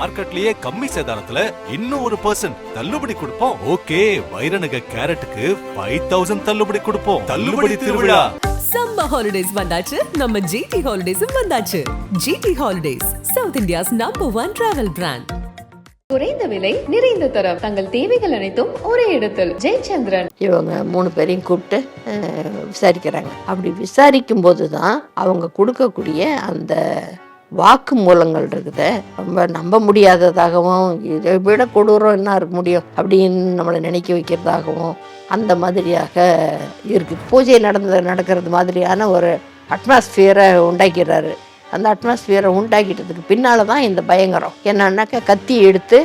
மார்க்கெட்லயே கம்மி சேதாரத்துல இன்னும் ஒரு பர்சன்ட் தள்ளுபடி கொடுப்போம். ஓகே வைரநக கேரட்டுக்கு ஃபைவ் தௌசண்ட் தள்ளுபடி கொடுப்போம். தள்ளுபடி திருவிழா. சம்மர் ஹாலிடேஸ் வந்தாச்சு. நம்ம ஜிடி ஹாலிடேஸும் வந்தாச்சு. GT holidays south India's number one travel brand குறைந்த விலை நிறைந்த தரம். தங்கள் தேவைகள் அனைத்தும் ஒரே இடத்தில். ஜெயச்சந்திரன். இவங்க மூணு பேரையும் கூப்பிட்டு விசாரிக்கிறாங்க. அப்படி விசாரிக்கும் போது தான் அவங்க கொடுக்கக்கூடிய அந்த வாக்கு மூலங்கள் இருக்குது. ரொம்ப நம்ப முடியாததாகவும் இதை விட கொடூரம் என்ன இருக்க முடியும் அப்படின்னு நம்மளை நினைக்க வைக்கிறதாகவும் அந்த மாதிரியாக இருக்குது. பூஜை நடந்த நடக்கிறது மாதிரியான ஒரு அட்மாஸ்பியரை உண்டாக்கிறாரு. அந்த அட்மாஸ்பியரை உண்டாக்கிட்டதுக்கு பின்னால் தான் இந்த பயங்கரம். என்னன்னாக்கா கத்தி எடுத்து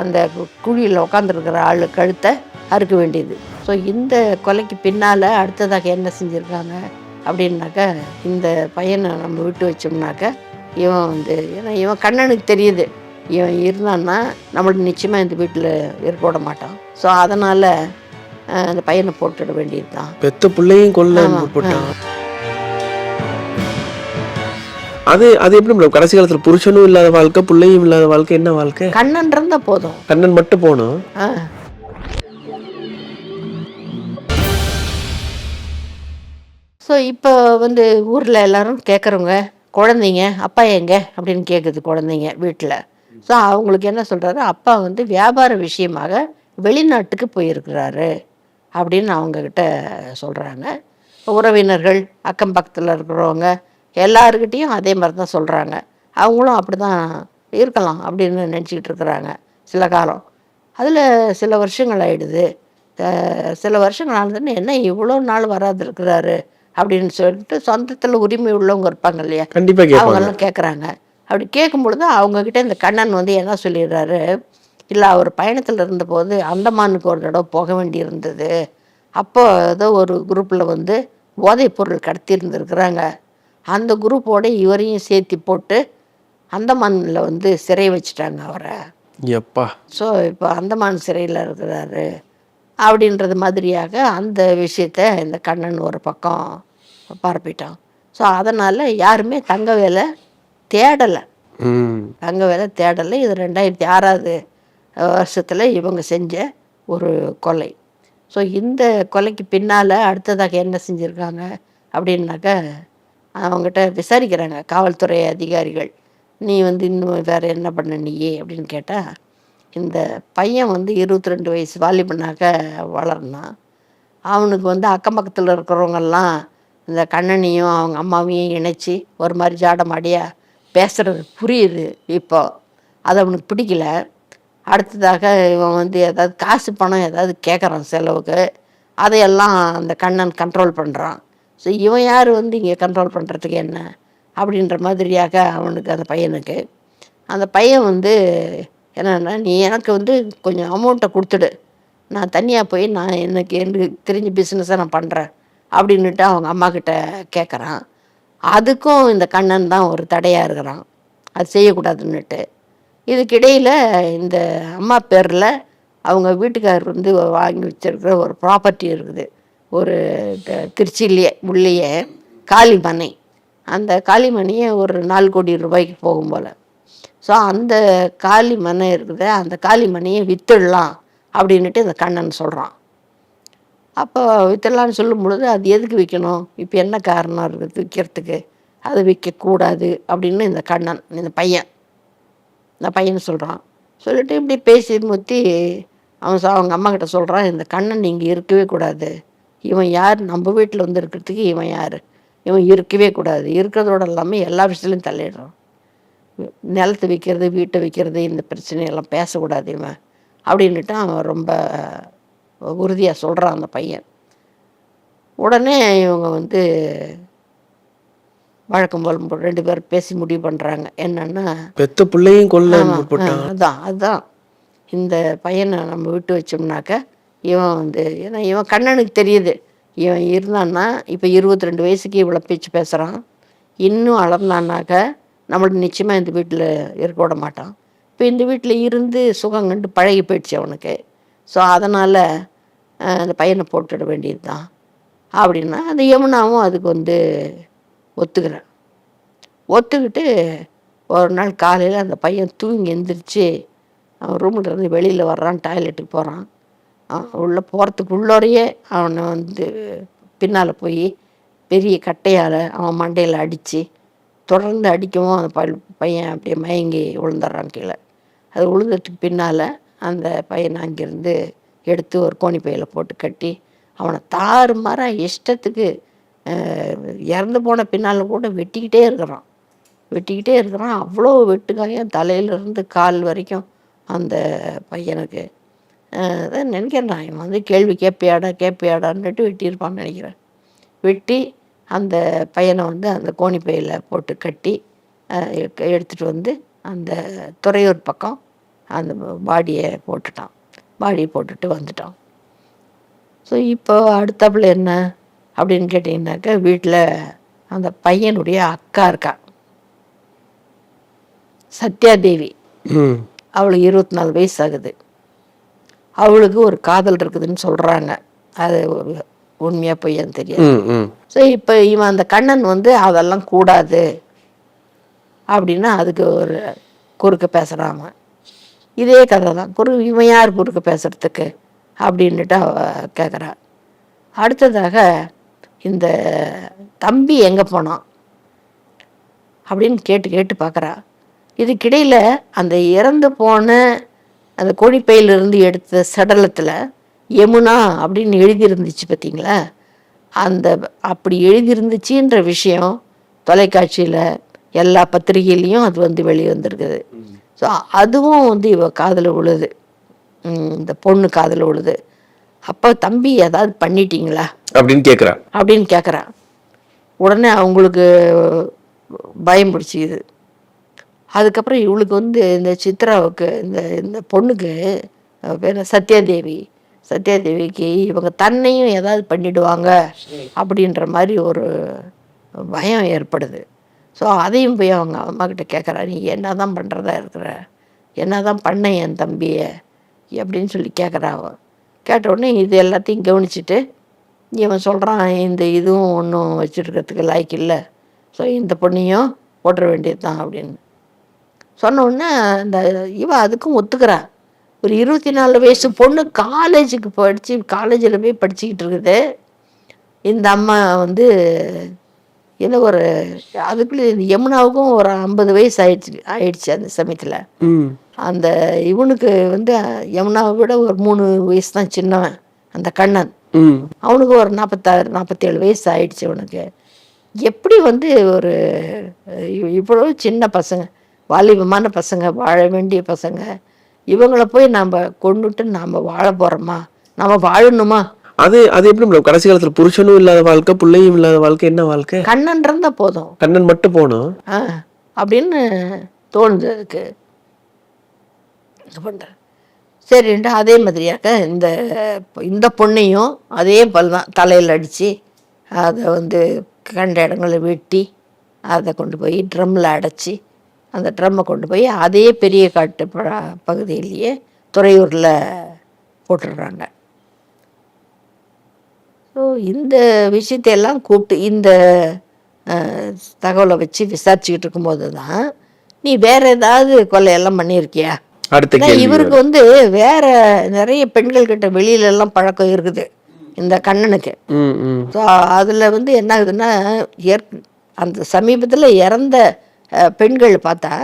அந்த குழியில் உட்காந்துருக்கிற ஆள் கழுத்தை அறுக்க வேண்டியது. ஸோ இந்த கொலைக்கு பின்னால் அடுத்ததாக என்ன செஞ்சுருக்காங்க? அப்படின்னாக்கா இந்த பையனை நம்ம விட்டு வச்சோம்னாக்கா இவன் வந்து ஏன்னா இவன் கண்ணனுக்கு தெரியுது. இவன் இருந்தான்னா நம்மளுக்கு நிச்சயமாக இந்த வீட்டில் இருக்க விட மாட்டான். ஸோ அதனால் அந்த பையனை போட்டுட வேண்டியது தான் பெத்த பிள்ளையும் கொல்ல ஆமா, முற்பட்டான். அது அது எப்படி மேடம்? கடைசி காலத்துல புருஷனும் இல்லாத வாழ்க்கை பிள்ளையும் இல்லாத வாழ்க்கை என்ன வாழ்க்கை? கண்ணன் இருந்தால் போதும். கண்ணன் மட்டும் போகணும். ஸோ இப்போ வந்து ஊரில் எல்லாரும் கேட்குறவங்க குழந்தைங்க அப்பா எங்க? அப்படின்னு கேட்குது குழந்தைங்க வீட்டில் ஸோ அவங்களுக்கு என்ன சொல்கிறாரு அப்பா வந்து வியாபார விஷயமாக வெளிநாட்டுக்கு போயிருக்கிறாரு அப்படின்னு அவங்கக்கிட்ட சொல்கிறாங்க உறவினர்கள் அக்கம் பக்கத்தில் இருக்கிறவங்க எல்லாருக்கிட்டேயும் அதே மாதிரி தான் சொல்கிறாங்க அவங்களும் அப்படி தான் இருக்கலாம் அப்படின்னு நினச்சிக்கிட்டு இருக்கிறாங்க சில காலம். அதில் சில வருஷங்கள் ஆயிடுது. சில வருஷங்கள் ஆனதுன்னு என்ன இவ்வளோ நாள் வராது இருக்கிறாரு அப்படின்னு சொல்லிட்டு சொந்தத்தில் உரிமை உள்ளவங்க இருப்பாங்க இல்லையா? கண்டிப்பா கேட்பாங்க. அவங்கெல்லாம் கேட்குறாங்க அப்படி கேட்கும் பொழுது அவங்கக்கிட்ட இந்த கண்ணன் வந்து என்ன சொல்லிடுறாரு? இல்லை அவர் பயணத்தில் இருந்தபோது அந்தமானுக்கு ஒரு தடவை போக வேண்டி இருந்தது அப்போ ஏதோ ஒரு குரூப்பில் வந்து போதைப் பொருள் கடத்தி இருந்திருக்கிறாங்க அந்த குரூப்போட இவரையும் சேர்த்து போட்டு அந்தமானில் வந்து சிறை வச்சுட்டாங்க அவரை. எப்பா. ஸோ இப்போ அந்தமான் சிறையில் இருக்கிறாரு. அப்படின்றது மாதிரியாக அந்த விஷயத்த இந்த கண்ணன் ஒரு பக்கம் பரப்பிட்டான். ஸோ அதனால் யாருமே தங்க வேலை தேடலை. தங்க வேலை தேடலை. இது ரெண்டாயிரத்தி ஆறாவது வருஷத்தில் இவங்க செஞ்ச ஒரு கொலை. ஸோ இந்த கொலைக்கு பின்னால் அடுத்ததாக என்ன செஞ்சுருக்காங்க அப்படின்னாக்கா அவங்ககிட்ட விசாரிக்கிறாங்க காவல்துறை அதிகாரிகள். நீ வந்து இன்னும் வேறு என்ன பண்ண நீயே அப்படின்னு கேட்டால் இந்த பையன் வந்து இருபத்தி ரெண்டு வயசு வாலிபனாக வளர்னான் அவனுக்கு வந்து அக்கம் பக்கத்தில் இருக்கிறவங்கெல்லாம் இந்த கண்ணனையும் அவங்க அம்மாவையும் இணைச்சி ஒரு மாதிரி ஜாடமாடியாக பேசுகிறது புரியுது இப்போ. அது அவனுக்கு பிடிக்கல. அடுத்ததாக இவன் வந்து ஏதாவது காசு பணம் ஏதாவது கேட்குறான் செலவுக்கு. அதையெல்லாம் அந்த கண்ணன் கண்ட்ரோல் பண்ணுறான் ஸோ இவன் யார் வந்து இங்கே கண்ட்ரோல் பண்ணுறதுக்கு என்ன? அப்படின்ற மாதிரியாக அவனுக்கு அந்த பையனுக்கு. அந்த பையன் வந்து என்னன்னா நீ எனக்கு வந்து கொஞ்சம் அமௌண்ட்டை கொடுத்துடு. நான் தனியாக போய் நான் எனக்கு எனக்கு தெரிஞ்ச பிஸ்னஸை நான் பண்ணுறேன் அப்படின்னுட்டு அவங்க அம்மா கிட்ட கேட்குறான் அதுக்கும் இந்த கண்ணன் தான் ஒரு தடையாக இருக்கிறான். அது செய்யக்கூடாதுன்னுட்டு. இதுக்கிடையில் இந்த அம்மா பேரில் அவங்க வீட்டுக்காரர் வந்து வாங்கி வச்சிருக்கிற ஒரு ப்ராப்பர்ட்டி இருக்குது. ஒரு த- திருச்சியிலேயே உள்ளேயே காளிமனை. அந்த காளிமனையே ஒரு நாலு கோடி ரூபாய்க்கு போகும் போல். ஸோ அந்த காளிமனை இருக்குது அந்த காளிமனையை விற்றுடலாம் அப்படின்ட்டு அப்படின்னுட்டு இந்த கண்ணன் சொல்கிறான் அப்போ வித்துடலான்னு சொல்லும் பொழுது அது எதுக்கு விற்கணும் இப்போ என்ன காரணம் இருக்குது விற்கிறதுக்கு அது விற்கக்கூடாது அப்படின்னு இந்த கண்ணன் இந்த பையன் இந்த பையன் சொல்கிறான் சொல்லிட்டு இப்படி பேசி முத்தி அவன் அவங்க அம்மா கிட்ட சொல்கிறான் இந்த கண்ணன் நீங்கள் இருக்கவே கூடாது. இவன் யார்? நம்ம வீட்டில் வந்து இருக்கிறதுக்கு இவன் யார்? இவன் இருக்கவே கூடாது. இருக்கிறதோட இல்லாமல் எல்லா விஷயத்துலையும் தள்ளிடுறான் நிலத்தை விற்கிறது வீட்டை விற்கிறது இந்த பிரச்சனையெல்லாம் பேசக்கூடாது இவன். அப்படின்ட்டு அவன் ரொம்ப உறுதியாக சொல்கிறான் அந்த பையன். உடனே இவங்க வந்து வழக்கம் போல் ரெண்டு பேரும் பேசி முடிவு பண்ணுறாங்க என்னன்னா பெத்த பிள்ளையும் கொல்ல அதான் அதுதான் இந்த பையனை நம்ம விட்டு வச்சோம்னாக்க இவன் வந்து ஏன்னா இவன் கண்ணனுக்கு தெரியுது. இவன் இருந்தான்னா இப்போ இருபத்தி ரெண்டு வயசுக்கு இவ்வளோ பேச்சு பேசுகிறான் இன்னும் அளர்ந்தான்னாக்க நம்மளுக்கு நிச்சயமாக இந்த வீட்டில் இருக்க விட மாட்டான். இப்போ இந்த வீட்டில் இருந்து சுகம் கண்டு பழகி போயிடுச்சு அவனுக்கு. ஸோ அதனால் அந்த பையனை போட்டுட வேண்டியது தான் அப்படின்னா அந்த யமுனாவும் அதுக்கு வந்து ஒத்துக்கிறேன். ஒத்துக்கிட்டு ஒரு நாள் காலையில் அந்த பையன் தூங்கி எந்திரிச்சு அவன் ரூமில் இருந்து வெளியில் வர்றான் டாய்லெட்டுக்கு போகிறான் உள்ளே போகிறதுக்கு உள்ளோரையே அவனை வந்து பின்னால் போய் பெரிய கட்டையால் அவன் மண்டையில் அடித்து தொடர்ந்து அடிக்கவும் அந்த பையன் அப்படியே மயங்கி விழுந்துடுறான் கீழே. அது விழுந்ததுக்கு பின்னால் அந்த பையனை அங்கேருந்து எடுத்து ஒரு கோணி பையில் போட்டு கட்டி அவனை தாறுமாற இஷ்டத்துக்கு இறந்து போன பின்னால் கூட வெட்டிக்கிட்டே இருக்கிறான். வெட்டிக்கிட்டே இருக்கிறான். அவ்வளோ வெட்டுக்காயம் தலையிலிருந்து கால் வரைக்கும் அந்த பையனுக்கு. அதான் நினைக்கிறேன் நான் இவன் வந்து கேள்வி கேட்பியாடா கேட்பியாடான்னுட்டு வெட்டியிருப்பான்னு நினைக்கிறேன். வெட்டி அந்த பையனை வந்து அந்த கோணி பையில் போட்டு கட்டி எடுத்துகிட்டு வந்து அந்த துறையூர் பக்கம் அந்த பாடியை போட்டுட்டான். பாடியை போட்டுட்டு வந்துட்டான். ஸோ இப்போ அடுத்தாப்புல என்ன? அப்படின்னு கேட்டிங்கனாக்கா வீட்டில் அந்த பையனுடைய அக்கா இருக்கா. சத்யாதேவி அவளுக்கு இருபத்தி நாலு வயசு ஆகுது. அவளுக்கு ஒரு காதல் இருக்குதுன்னு சொல்கிறாங்க அது ஒரு உண்மையாக பொய்யான்னு தெரியாது. ஸோ இப்போ இவன் அந்த கண்ணன் வந்து அதெல்லாம் கூடாது. அப்படின்னா அதுக்கு ஒரு குறுக்க பேசுகிறான் இதே கதை தான். குரு இவன் யார் குறுக்க பேசுறதுக்கு அப்படின்னுட்டு அவ கேட்குறா அடுத்ததாக இந்த தம்பி எங்கே போனான்? அப்படின்னு கேட்டு கேட்டு பார்க்குறா இதுக்கிடையில் அந்த இறந்து போன அந்த கோழிப்பையிலிருந்து எடுத்த சடலத்தில் யமுனா அப்படின்னு எழுதியிருந்துச்சு பார்த்தீங்களா அந்த அப்படி எழுதியிருந்துச்சுன்ற விஷயம் தொலைக்காட்சியில் எல்லா பத்திரிகையிலையும் அது வந்து வெளியே வந்திருக்குது ஸோ அதுவும் வந்து இவ காதில் விழுது. ம், இந்த பொண்ணு காதில் விழுது. அப்போ தம்பி ஏதாவது பண்ணிட்டீங்களா? அப்படின்னு கேட்குறா அப்படின்னு கேட்குறா உடனே அவங்களுக்கு பயம் பிடிச்சிக்குது. அதுக்கப்புறம் இவளுக்கு வந்து இந்த சித்ராவுக்கு இந்த இந்த பொண்ணுக்கு பேர்? சத்யாதேவி. சத்யாதேவிக்கு இவங்க தன்னையும் ஏதாவது பண்ணிடுவாங்க. அப்படின்ற மாதிரி ஒரு பயம் ஏற்படுது. ஸோ அதையும் போய் அவங்க அம்மாக்கிட்ட கேட்குறா நீ என்ன தான் பண்ணுறதா இருக்கிற? என்ன தான் பண்ண என் தம்பியை? அப்படின்னு சொல்லி கேட்குறா அவள் கேட்ட உடனே இது எல்லாத்தையும் கவனிச்சுட்டு இவன் சொல்கிறான் இந்த இதுவும் ஒன்றும் வச்சுருக்கிறதுக்கு லாய்க்கு இல்லை. ஸோ இந்த பொண்ணையும் போட்டுற வேண்டியது தான் அப்படின்னு. சொன்ன உடனே அந்த இவ அதுக்கும் ஒத்துக்கிறா. ஒரு இருபத்தி நாலு வயசு பொண்ணு காலேஜுக்கு படித்து காலேஜில் போய் படிச்சுக்கிட்டு இருக்குது. இந்த அம்மா வந்து என்ன ஒரு அதுக்குள்ளே யமுனாவுக்கும் ஒரு ஐம்பது வயசு ஆயிடுச்சு ஆயிடுச்சு அந்த சமயத்தில். அந்த இவனுக்கு வந்து யமுனாவை விட ஒரு மூணு வயசு தான் சின்னவன் அந்த கண்ணன். அவனுக்கு ஒரு நாற்பத்தாறு நாற்பத்தேழு வயசு ஆயிடுச்சு அவனுக்கு எப்படி வந்து ஒரு இவ்வளோ சின்ன பசங்க வாலிபமான பசங்க வாழ வேண்டிய பசங்க இவங்கள போய் நாம் கொண்டுட்டு நாம் வாழ போகிறோமா நாம் வாழணுமா? அது அது எப்படி மேடம்? கடைசி காலத்துல புருஷனும் இல்லாத வாழ்க்கை பிள்ளையும் இல்லாத வாழ்க்கை என்ன வாழ்க்கை? கண்ணன் இருந்தால் போதும். கண்ணன் மட்டும் போகணும். அப்படின்னு தோணுது அதுக்கு. பண்ணுறேன் சரின்ட்டு அதே மாதிரியாக இந்த இந்த பொண்ணையும் அதே பல் தான் தலையில் அடித்து அதை வந்து கண்ட இடங்களை வெட்டி அதை கொண்டு போய் ட்ரம்மில் அடைச்சி அந்த ட்ரம்மை கொண்டு போய் அதே பெரிய காட்டு பகுதியிலேயே துறையூரில் போட்டுடுறாங்க. ஸோ இந்த விஷயத்தையெல்லாம் கூப்பிட்டு இந்த தகவலை வச்சு விசாரிச்சுக்கிட்டு இருக்கும்போது தான் நீ வேற ஏதாவது கொலையெல்லாம் பண்ணியிருக்கியா? அடுத்த இவருக்கு வந்து வேற நிறைய பெண்கள் கிட்ட வெளியில எல்லாம் பழக்கம் இருக்குது இந்த கண்ணனுக்கு. ஸோ அதில் வந்து என்ன ஆகுதுன்னா ஏற் அந்த சமீபத்தில் இறந்த பெண்கள் பார்த்தா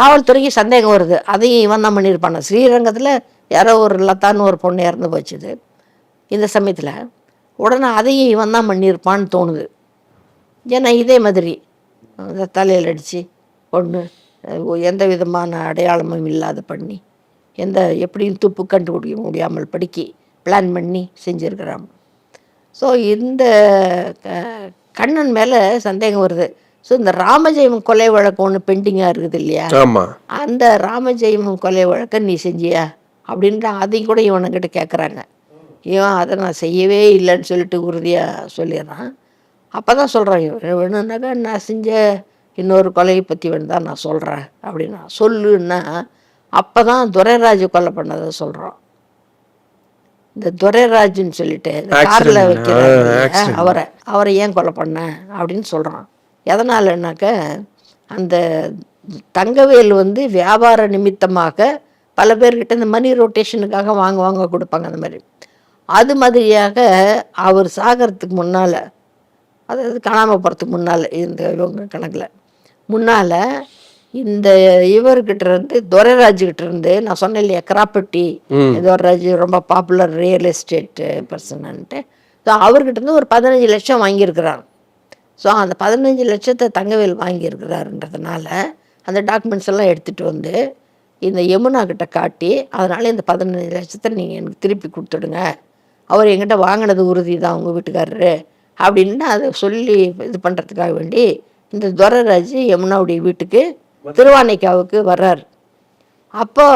காவல்துறைக்கு சந்தேகம் வருது. அதையும் இவன் தான் பண்ணியிருப்பான. ஸ்ரீரங்கத்தில் யாரோ ஒரு லத்தான்னு ஒரு பொண்ணு இறந்து போச்சுது. இந்த சமயத்தில் உடனே அதையும் இவன் தான் பண்ணியிருப்பான்னு தோணுது. ஏன்னா இதே மாதிரி அந்த தலையில் அடித்து அஹ், எந்த விதமான அடையாளமும் இல்லாத பண்ணி எந்த எப்படியும் துப்பு கண்டுபிடிக்க முடியாமல் படிக்கி பிளான் பண்ணி செஞ்சுருக்கிறான். ஸோ இந்த கண்ணன் மேலே சந்தேகம் வருது. ஸோ இந்த ராமஜெயம் கொலை வழக்கு ஒன்று பெண்டிங்காக இருக்குது இல்லையா? அந்த ராமஜெயம் கொலை வழக்கை நீ செஞ்சியா? அப்படின்ற அதையும் கூட இவனுக்கிட்ட கேட்குறாங்க இவன் அதை நான் செய்யவே இல்லைன்னு சொல்லிட்டு உறுதியாக சொல்லிடுறான். அப்போ தான் சொல்கிறான் இவன் வேணும்னாக்கா நான் செஞ்ச இன்னொரு கொலையை பற்றி வேணும் தான் நான் சொல்கிறேன் அப்படின்னா. சொல்லுன்னா அப்போ தான் துரைராஜ் கொலை பண்ணதை சொல்கிறோம் இந்த துரைராஜ்னு சொல்லிட்டு காரில். வைக்கிறாங்க. அவரை அவரை ஏன் கொலை பண்ண அப்படின்னு சொல்கிறான் எதனாலனாக்க அந்த தங்கவேல் வந்து வியாபார நிமித்தமாக பல பேர்கிட்ட இந்த மணி ரொட்டேஷனுக்காக வாங்க வாங்க கொடுப்பாங்க அந்த மாதிரி. அது மாதிரியாக அவர் சாகிறதுக்கு முன்னால் அதாவது காணாமல் போகிறதுக்கு முன்னால் இந்த இவங்க கணக்கில். முன்னால் இந்த இவர்கிட்ட இருந்து துரைராஜ்கிட்ட இருந்து நான் சொன்னேன் இல்லையா கிராப்பட்டி துரைராஜ் ரொம்ப popular real estate person so அவர்கிட்ட இருந்து ஒரு பதினஞ்சு லட்சம் வாங்கியிருக்கிறார். ஸோ அந்த பதினஞ்சு லட்சத்தை தங்கவேல் வாங்கியிருக்கிறாருன்றதுனால அந்த டாக்குமெண்ட்ஸ் எல்லாம் எடுத்துகிட்டு வந்து இந்த யமுனா கிட்ட காட்டி அதனால இந்த பதினஞ்சு லட்சத்தை நீங்கள் எனக்கு திருப்பி கொடுத்துடுங்க. அவர் என்கிட்ட வாங்கினது உறுதி தான் உங்கள் வீட்டுக்காரரு. அப்படின்னு அதை சொல்லி இது பண்ணுறதுக்காக வேண்டி இந்த துரராஜ் யமுனாவுடைய வீட்டுக்கு திருவானைக்காவுக்கு வர்றார். அப்போ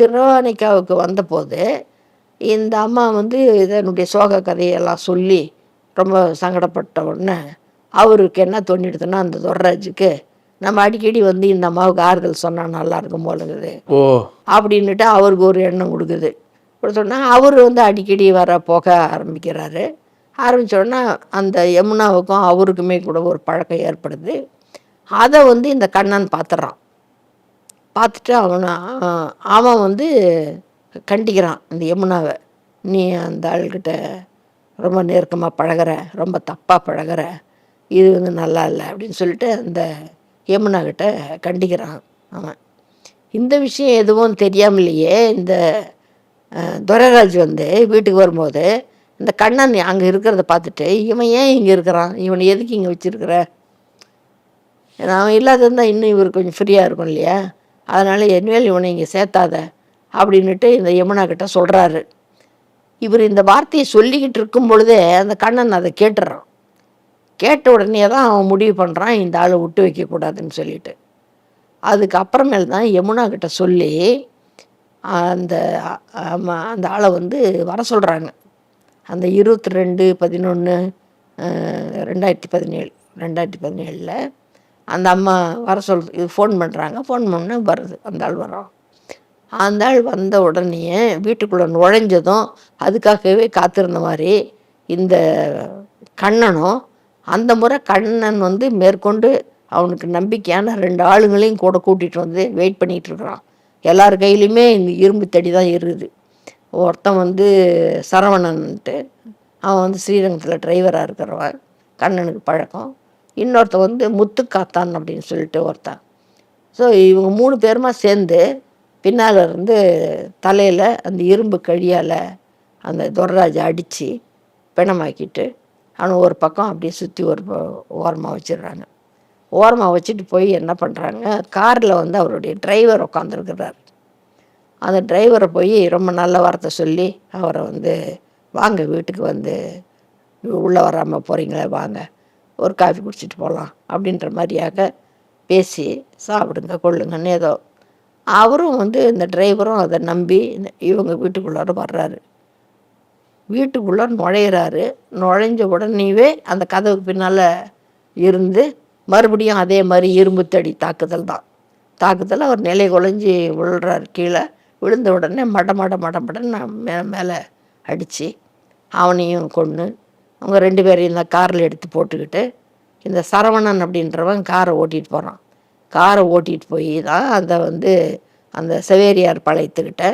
திருவானைக்காவுக்கு வந்தபோது இந்த அம்மா வந்து இதனுடைய சோக கதையெல்லாம் சொல்லி ரொம்ப சங்கடப்பட்ட உடனே அவருக்கு என்ன தோணிடுதுன்னா அந்த துரராஜுக்கு நம்ம அடிக்கடி வந்து இந்த அம்மாவுக்கு ஆறுதல் சொன்னால் நல்லா இருக்கும் போலுங்குது ஓ. அப்படின்னுட்டு அவருக்கு ஒரு எண்ணம் கொடுக்குது. கொடுத்தோன்னா அவர் வந்து அடிக்கடி வர போக ஆரம்பிக்கிறாரு. ஆரம்பிச்ச அந்த யமுனாவுக்கும் அவருக்குமே கூட ஒரு பழக்கம் ஏற்படுது. அதை வந்து இந்த கண்ணன் பார்த்துட்றான் பார்த்துட்டு அவனை அவன் வந்து கண்டிக்கிறான் இந்த யமுனாவை. நீ அந்த ஆள்கிட்ட ரொம்ப நெருக்கமாக பழகுற ரொம்ப தப்பாக பழகுற இது வந்து நல்லா இல்லை அப்படின்னு சொல்லிட்டு அந்த யமுனா கிட்ட கண்டிக்கிறான் அவன். இந்த விஷயம் எதுவும் தெரியாமலேயே இந்த துரைராஜ் வந்து வீட்டுக்கு வரும்போது இந்த கண்ணன் அங்கே இருக்கிறத பார்த்துட்டு இவன் ஏன் இங்கே இருக்கிறான்? இவனை எதுக்கு இங்கே வச்சிருக்கிற? ஏன்னா அவன் இல்லாததான் இன்னும் இவர் கொஞ்சம் ஃப்ரீயாக இருக்கும் இல்லையா? அதனால் இனிமேல் இவனை இங்கே சேர்த்தாத அப்படின்னுட்டு இந்த யமுனா கிட்ட சொல்கிறாரு இவர் இந்த வார்த்தையை சொல்லிக்கிட்டு இருக்கும் பொழுதே அந்த கண்ணன் அதை கேட்டுறான். கேட்ட உடனே தான் அவன் முடிவு பண்ணுறான் இந்த ஆளை விட்டு வைக்கக்கூடாதுன்னு சொல்லிட்டு. அதுக்கு அப்புறமேல் தான் யமுனா கிட்ட சொல்லி அந்த அந்த ஆளை வந்து வர சொல்கிறாங்க அந்த இருபத்தி ரெண்டு பதினொன்று ரெண்டாயிரத்தி பதினேழு ரெண்டாயிரத்தி பதினேழில் அந்த அம்மா வர சொல் இது ஃபோன் பண்ணுறாங்க ஃபோன் பண்ண வருது அந்த ஆள் வரோம் அந்த ஆள் வந்த உடனே வீட்டுக்குள்ளே நுழைஞ்சதும் அதுக்காகவே காத்திருந்த மாதிரி இந்த கண்ணனும் அந்த முறை கண்ணன் வந்து மேற்கொண்டு அவனுக்கு நம்பிக்கையான ரெண்டு ஆளுங்களையும் கூட கூட்டிகிட்டு வந்து வெயிட் பண்ணிகிட்டு இருக்கிறான். எல்லார் கையிலையுமே இந்த இரும்பு தடி தான் இருக்குது ஒருத்தன் வந்து சரவணன்ட்டு அவன் வந்து ஸ்ரீரங்கத்தில் டிரைவராக இருக்கிறவன் கண்ணனுக்கு பழக்கம். இன்னொருத்தன் வந்து முத்துக்காத்தான் அப்படின்னு சொல்லிட்டு ஒருத்தன். ஸோ இவங்க மூணு பேருமா சேர்ந்து பின்னால் இருந்து தலையில் அந்த இரும்பு கழியால் அந்த துரராஜை அடித்து பிணமாக்கிட்டு அவனை ஒரு பக்கம் அப்படியே சுற்றி ஒரு ஓரமாக வச்சிடுறாங்க. ஓரமாக வச்சுட்டு போய் என்ன பண்ணுறாங்க காரில் வந்து அவருடைய டிரைவர் உட்காந்துருக்கிறார் அந்த டிரைவரை போய் ரொம்ப நல்ல வார்த்தை சொல்லி அவரை வந்து வாங்க வீட்டுக்கு வந்து உள்ளே வராமல் போகிறீங்களே வாங்க. ஒரு காஃபி குடிச்சிட்டு போகலாம் அப்படின்ற மாதிரியாக பேசி சாப்பிடுங்க கொள்ளுங்கன்னு ஏதோ. அவரும் வந்து இந்த டிரைவரும் அதை நம்பி இவங்க வீட்டுக்குள்ளார வர்றாரு. வீட்டுக்குள்ளே நுழையிறாரு. நுழைஞ்ச உடனேவே அந்த கதவுக்கு பின்னால் இருந்து மறுபடியும் அதே மாதிரி இரும்பு தடி தாக்குதல் தான். தாக்குதல் அவர் நிலை குலைஞ்சி விழுறார் கீழே. விழுந்த உடனே மட மட மட மடன்னு மே மேலே அடித்து அவனையும் கொன்று அவங்க ரெண்டு பேரையும் இந்த காரில் எடுத்து போட்டுக்கிட்டு இந்த சரவணன் அப்படின்றவன் காரை ஓட்டிகிட்டு போகிறான் காரை ஓட்டிகிட்டு போய் தான் அதை வந்து அந்த செவேரியார் பழையத்துக்கிட்ட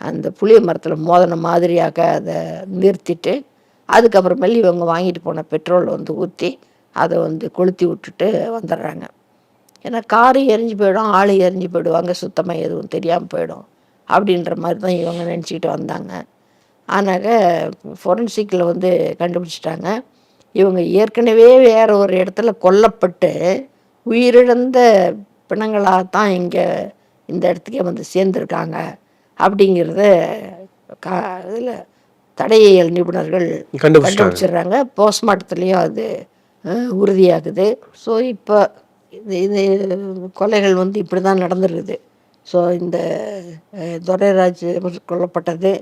அந்த புளிய மரத்தில் மோதன மாதிரியாக அதை நிறுத்திட்டு அதுக்கப்புறமேல் இவங்க வாங்கிட்டு போன பெட்ரோல் வந்து ஊற்றி அதை வந்து கொளுத்தி விட்டுட்டு வந்துடுறாங்க. ஏன்னா காரு எரிஞ்சு போயிடும் ஆள் எரிஞ்சு போயிடுவாங்க சுத்தமாக எதுவும் தெரியாமல் போயிடும் அப்படின்ற மாதிரி தான் இவங்க நினச்சிக்கிட்டு வந்தாங்க. ஆனாக்க ஃபொரன்சிக்கில் வந்து கண்டுபிடிச்சிட்டாங்க. இவங்க ஏற்கனவே வேற ஒரு இடத்துல கொல்லப்பட்டு உயிரிழந்த பிணங்களாக தான் இங்கே இந்த இடத்துக்கே வந்து சேர்ந்துருக்காங்க. அப்படிங்கிறத கா இதில் தடையியல் நிபுணர்கள். கண்டுபிடிச்சிடுறாங்க. போஸ்ட்மார்ட்டத்துலேயும் அது உறுதியாகுது. ஸோ இப்போ இது இது கொலைகள் வந்து இப்படி தான் நடந்துருக்குது. ஸோ இந்த துரைராஜ் கொல்லப்பட்டது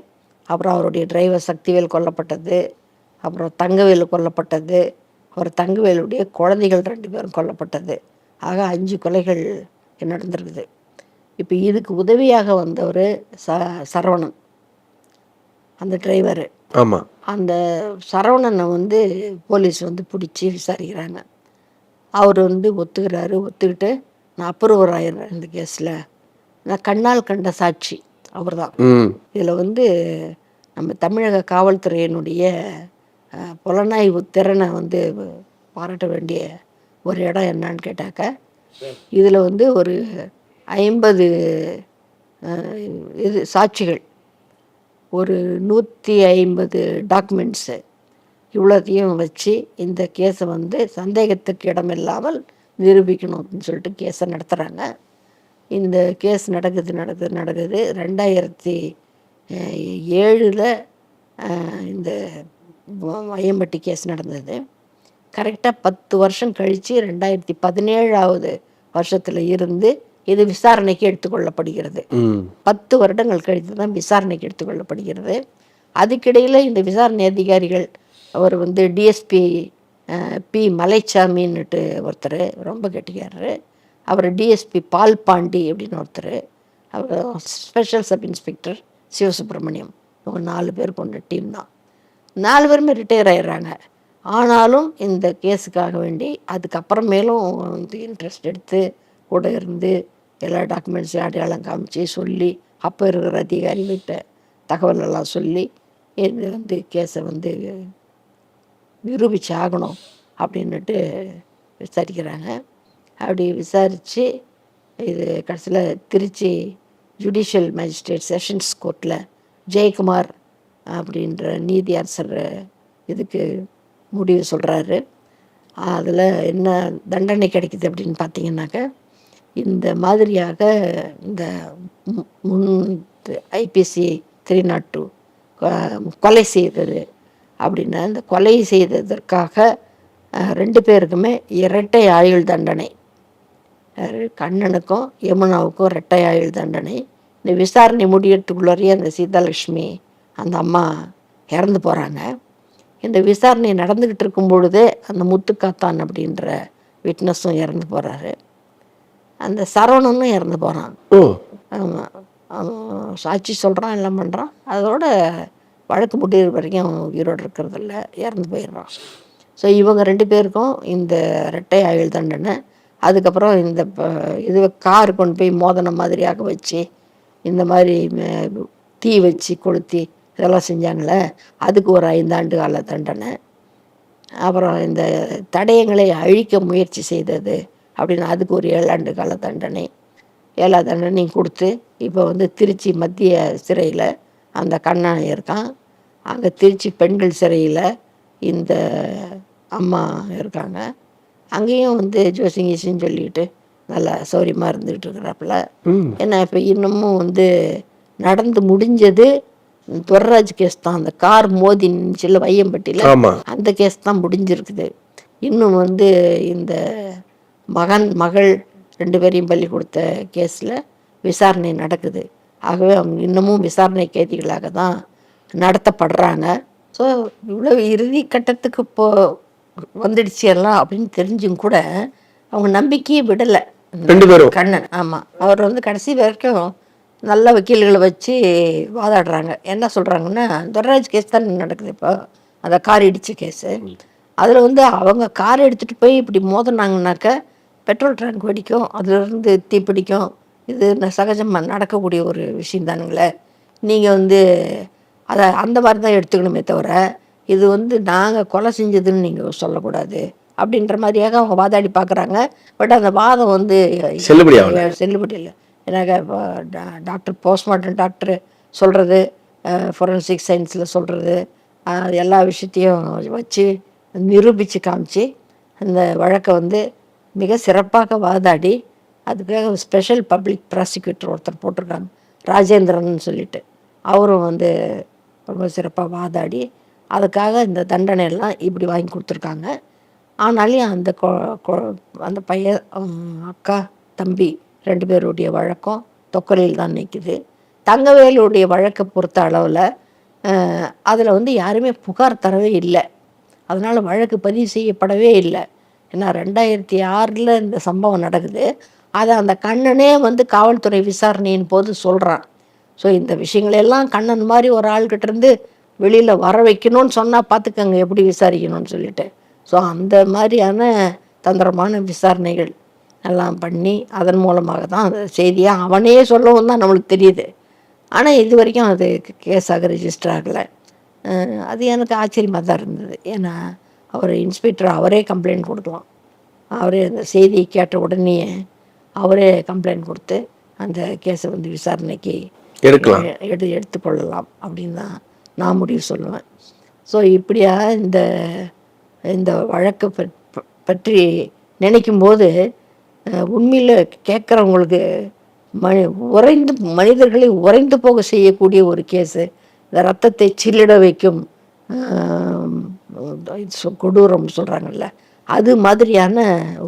அப்புறம் அவருடைய டிரைவர் சக்திவேல் கொல்லப்பட்டது அப்புறம் தங்கவேல் கொல்லப்பட்டது அப்புறம் தங்கவேலுடைய குழந்தைகள் ரெண்டு பேரும் கொல்லப்பட்டது. ஆக அஞ்சு கொலைகள் நடந்திருக்குது. இப்போ இதுக்கு உதவியாக வந்தவர் ச சரவணன். அந்த டிரைவரு. ஆமாம் அந்த சரவணனை வந்து போலீஸ் வந்து பிடிச்சி விசாரிக்கிறாங்க. அவர் வந்து ஒத்துக்கிறாரு. ஒத்துக்கிட்டு நான் அப்ரூவர் ஆயிடுறேன் இந்த கேஸில். நான் கண்ணால் கண்ட சாட்சி. அவர்தான். ம். இதில் வந்து நம்ம தமிழக காவல்துறையினுடைய புலனாய்வு திறனை வந்து பாராட்ட வேண்டிய ஒரு இடம் என்னன்னு கேட்டாக்க இதில் வந்து ஒரு ஐம்பது இது சாட்சிகள் ஒரு நூற்றி ஐம்பது டாக்குமெண்ட்ஸு இவ்வளோத்தையும் வச்சு இந்த கேஸை வந்து சந்தேகத்துக்கு இடமில்லாமல் நிரூபிக்கணும் அப்படின்னு சொல்லிட்டு கேஸை நடத்துகிறாங்க இந்த கேஸ் நடக்குது நடக்குது நடக்குது. ரெண்டாயிரத்தி ஏழில் இந்த வ- வையம்பட்டி கேஸ் நடந்தது கரெக்டாக பத்து வருஷம் கழித்து ரெண்டாயிரத்தி பதினேழாவது வருஷத்தில் இருந்து இது விசாரணைக்கு எடுத்துக்கொள்ளப்படுகிறது. பத்து வருடங்கள் கழித்து தான் விசாரணைக்கு எடுத்துக்கொள்ளப்படுகிறது. அதுக்கிடையில் இந்த விசாரணை அதிகாரிகள் அவர் வந்து டிஎஸ்பி பி மலைச்சாமின்னுட்டு ஒருத்தர் ரொம்ப கெட்டிக்காரரு. அவர் டிஎஸ்பி பால் பாண்டி அப்படின்னு ஒருத்தர். அவர் ஸ்பெஷல் சப் இன்ஸ்பெக்டர் சிவசுப்பிரமணியம் இவங்க நாலு பேர் கொண்ட டீம் தான். நாலு பேருமே ரிட்டையர் ஆயிடுறாங்க. ஆனாலும் இந்த கேஸுக்காக வேண்டி அதுக்கப்புறமேலும் வந்து இன்ட்ரெஸ்ட் எடுத்து கூட இருந்து எல்லா டாக்குமெண்ட்ஸையும் அடையாளம் காமிச்சு சொல்லி அப்போ இருக்கிற அதிகாரிகிட்ட தகவலெல்லாம் சொல்லி இது வந்து கேஸை வந்து நிரூபிச்சு ஆகணும் அப்படின்னுட்டு விசாரிக்கிறாங்க. அப்படி விசாரித்து இது கடைசியில் திருச்சி ஜுடிஷியல் மேஜிஸ்ட்ரேட் செஷன்ஸ் கோர்ட்டில் ஜெயக்குமார் அப்படின்ற நீதி அரசர் இதுக்கு முடிவு சொல்கிறாரு அதில் என்ன தண்டனை கிடைக்குது அப்படின்னு பார்த்தீங்கன்னாக்க இந்த மாதிரியாக இந்த மு- முன் ஐபிசி த்ரீ நாட் டூ கொலை செய்தது அப்படின்னா இந்த கொலை செய்ததற்காக ரெண்டு பேருக்குமே இரட்டை ஆயுள் தண்டனை. கண்ணனுக்கும் யமுனாவுக்கும் இரட்டை ஆயுள் தண்டனை. இந்த விசாரணை முடியறதுக்குள்ளேயே அந்த சீதாலட்சுமி அந்த அம்மா இறந்து போகிறாங்க இந்த விசாரணை நடந்துக்கிட்டு இருக்கும் பொழுதே அந்த முத்துக்காத்தான் அப்படின்ற விட்னஸும் இறந்து போகிறாரு அந்த சரவணனும் இறந்து போகிறான் ஆமாம் சாட்சி சொல்கிறான் எல்லாம் பண்ணுறான் அதோட வழக்கு முடிகிற வரைக்கும் அவன் உயிரோடு இருக்கிறதில்ல இறந்து போயிடுறான். ஸோ இவங்க ரெண்டு பேருக்கும் இந்த ரெட்டை ஆயுள் தண்டனை. அதுக்கப்புறம் இந்த இது கார் கொண்டு போய் மோதன மாதிரியாக வச்சு இந்த மாதிரி தீ வச்சு கொளுத்தி இதெல்லாம் செஞ்சாங்களே அதுக்கு ஒரு ஐந்தாண்டு கால தண்டனை. அப்புறம் இந்த தடயங்களை அழிக்க முயற்சி செய்தது அப்படின்னு அதுக்கு ஒரு ஏழாண்டு கால தண்டனை. ஏழா தண்டனையும் கொடுத்து இப்போ வந்து திருச்சி மத்திய சிறையில் அந்த கண்ணன் இருக்கான். அங்கே திருச்சி பெண்கள் சிறையில் இந்த அம்மா இருக்காங்க. அங்கேயும் வந்து ஜோசிங்கீசின்னு சொல்லிட்டு நல்லா சௌரியமாக இருந்துகிட்டு இருக்கிறாப்புல. ஏன்னா இப்போ இன்னமும் வந்து நடந்து முடிஞ்சது துவராஜ் கேஸ் தான். அந்த கார் மோதி நின்றுச்சுல வையம்பட்டியில். அந்த கேஸ் தான் முடிஞ்சிருக்குது. இன்னும் வந்து இந்த மகன் மகள் ரெண்டு பேரையும் பள்ளி கொடுத்த கேஸில் விசாரணை நடக்குது. ஆகவே அவங்க இன்னமும் விசாரணை கைதிகளாக தான் நடத்தப்படுறாங்க. ஸோ இவ்வளோ இறுதி கட்டத்துக்கு இப்போ வந்துடுச்சு எல்லாம் அப்படின்னு தெரிஞ்சும் கூட அவங்க நம்பிக்கையே விடலை. ரெண்டு பேரும்? கண்ணன் ஆமாம் அவர் வந்து கடைசி வரைக்கும் நல்ல வக்கீல்களை வச்சு வாதாடுறாங்க. என்ன சொல்கிறாங்கன்னா துரராஜ் கேஸ் தான் நடக்குது இப்போ. அந்த கார் இடிச்ச கேஸு. அதில் வந்து அவங்க கார் எடுத்துகிட்டு போய் இப்படி மோதினாங்கனாக்க பெட்ரோல் டேங்க் வெடிக்கும் அதுலேருந்து தீப்பிடிக்கும் இது சகஜமாக நடக்கக்கூடிய ஒரு விஷயம் தானுங்களே. நீங்கள் வந்து அதை அந்த மாதிரி தான் எடுத்துக்கணுமே தவிர இது வந்து நாங்கள் கொலை செஞ்சதுன்னு நீங்கள் சொல்லக்கூடாது. அப்படின்ற மாதிரியாக அவங்க வாதாடி பார்க்குறாங்க பட் அந்த வாதம் வந்து செல்லுபடி. செல்லுபடி இல்லை. ஏன்னாக்க டாக்டர் போஸ்ட்மார்ட்டம் டாக்டர் சொல்கிறது ஃபொரன்சிக் சயின்ஸில் சொல்கிறது எல்லா விஷயத்தையும் வச்சு நிரூபித்து காமிச்சு அந்த வழக்கை வந்து மிக சிறப்பாக வாதாடி அதுக்காக ஸ்பெஷல் பப்ளிக் ப்ராசிக்யூட்டர் ஒருத்தர் போட்டிருக்காங்க ராஜேந்திரன் சொல்லிட்டு. அவரும் வந்து ரொம்ப சிறப்பாக வாதாடி அதுக்காக இந்த தண்டனை எல்லாம் இப்படி வாங்கி கொடுத்துருக்காங்க. ஆனாலும் அந்த கொ- கொ- அந்த பையன் அக்கா தம்பி ரெண்டு பேருடைய வழக்கம் தொக்கரையில் தான் நிற்கிது தங்கவேலுடைய வழக்கை பொறுத்த அளவில் அதில் வந்து யாருமே புகார் தரவே இல்லை. அதனால் வழக்கு பதிவு செய்யப்படவே இல்லை. ஏன்னா ரெண்டாயிரத்தி ஆறில் இந்த சம்பவம் நடக்குது. அதை அந்த கண்ணனே வந்து காவல்துறை விசாரணையின் போது சொல்கிறான் ஸோ இந்த விஷயங்களெல்லாம் கண்ணன் மாதிரி ஒரு ஆள்கிட்ட இருந்து வெளியில் வர வைக்கணும்னு சொன்னால் பார்த்துக்கங்க எப்படி விசாரிக்கணும்னு சொல்லிட்டு. ஸோ அந்த மாதிரியான தந்திரமான விசாரணைகள் எல்லாம் பண்ணி அதன் மூலமாக தான் அந்த செய்தியை அவனே சொல்லவும் தான் நம்மளுக்கு தெரியுது. ஆனால் இது வரைக்கும் அது கேஸாக ரெஜிஸ்டர் ஆகலை. அது எனக்கு ஆச்சரியமாக தான் இருந்தது. ஏன்னா அவர் இன்ஸ்பெக்டர் அவரே கம்ப்ளைண்ட் கொடுக்கலாம். அவரே அந்த செய்தியை கேட்ட உடனே அவரே கம்ப்ளைண்ட் கொடுத்து அந்த கேஸை வந்து விசாரணைக்கு எடுக்கலாம். எடு எடுத்துக்கொள்ளலாம் அப்படின்னு தான் நான் முடிவு சொல்லுவேன். ஸோ இப்படியா இந்த இந்த வழக்கை பற்- பற்றி நினைக்கும்போது உண்மையில் கேட்குறவங்களுக்கு மனி உறைந்து மனிதர்களை உறைந்து போக செய்யக்கூடிய ஒரு கேஸு இந்த ரத்தத்தை சில்லிட வைக்கும் கொடூரம் சொல்கிறாங்கல்ல அது மாதிரியான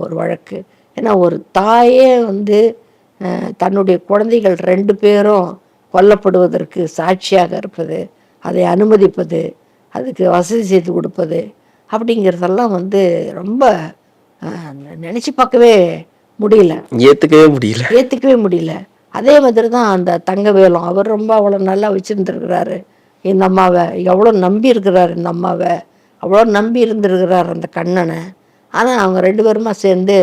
ஒரு வழக்கு. ஏன்னா ஒரு தாயே வந்து தன்னுடைய குழந்தைகள் ரெண்டு பேரும் கொல்லப்படுவதற்கு சாட்சியாக இருப்பது அதை அனுமதிப்பது அதுக்கு வசதி செய்து கொடுப்பது அப்படிங்கிறதெல்லாம் வந்து ரொம்ப நினச்சி பார்க்கவே முடியல. ஏத்துக்கவே முடியல. ஏற்றுக்கவே முடியல. அதே மாதிரி தான் அந்த தங்கவேலம் அவர் ரொம்ப அவ்வளோ நல்லா வச்சுருந்துருக்கிறாரு. இந்த அம்மாவை எவ்வளோ நம்பி இருக்கிறாரு இந்த அம்மாவை. அவ்வளோ நம்பி இருந்திருக்கிறார் அந்த கண்ணனை. ஆனால் அவங்க ரெண்டு பேருமா சேர்ந்து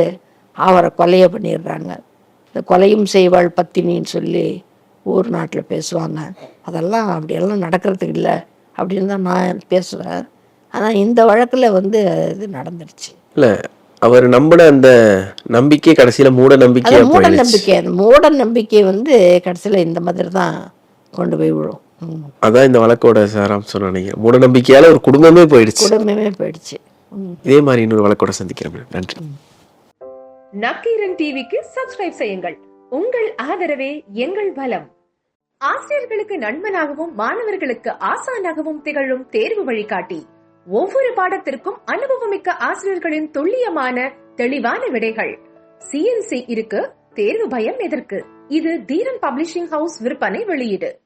அவரை கொலையை பண்ணிடுறாங்க. இந்த கொலையும் செய்வாள் பத்தினின்னு சொல்லி ஊர் நாட்டில் பேசுவாங்க. அதெல்லாம் அப்படியெல்லாம் நடக்கிறதுக்கு இல்லை அப்படின்னு தான் நான் பேசுவேன். ஆனால் இந்த வழக்கில் வந்து இது நடந்துடுச்சு இல்ல அவர் நம்பின அந்த நம்பிக்கை கடைசியில மூட நம்பிக்கையா அது மூட நம்பிக்கை. அந்த மூட நம்பிக்கை வந்து கடைசியில் இந்த மாதிரி தான் கொண்டு போய் விழும். அதான் இந்த வழக்கோட சாராம்சம் நினைக்கிறேன். மூட நம்பிக்கையால ஒரு குடும்பமே போயிடுச்சு. குடும்பமே போயிடுச்சு. இதே மாதிரி இன்னொரு வழக்கோட சந்திக்கிறேன். நன்றி. நக்கீரன் டிவிக்கு சப்ஸ்கிரைப் செய்யுங்கள். உங்கள் ஆதரவே எங்கள் பலம். ஆசிரியர்களுக்கு நண்பனாகவும் மாணவர்களுக்கு ஆசானாகவும் திகழும் தேர்வு வழிகாட்டி. ஒவ்வொரு பாடத்திற்கும் அனுபவமிக்க ஆசிரியர்களின் துல்லியமான தெளிவான விடைகள். சிஎன்சி இருக்கு தேர்வு பயம் எதற்கு? இது தீரன் பப்ளிஷிங் ஹவுஸ் விற்பனை வெளியீடு.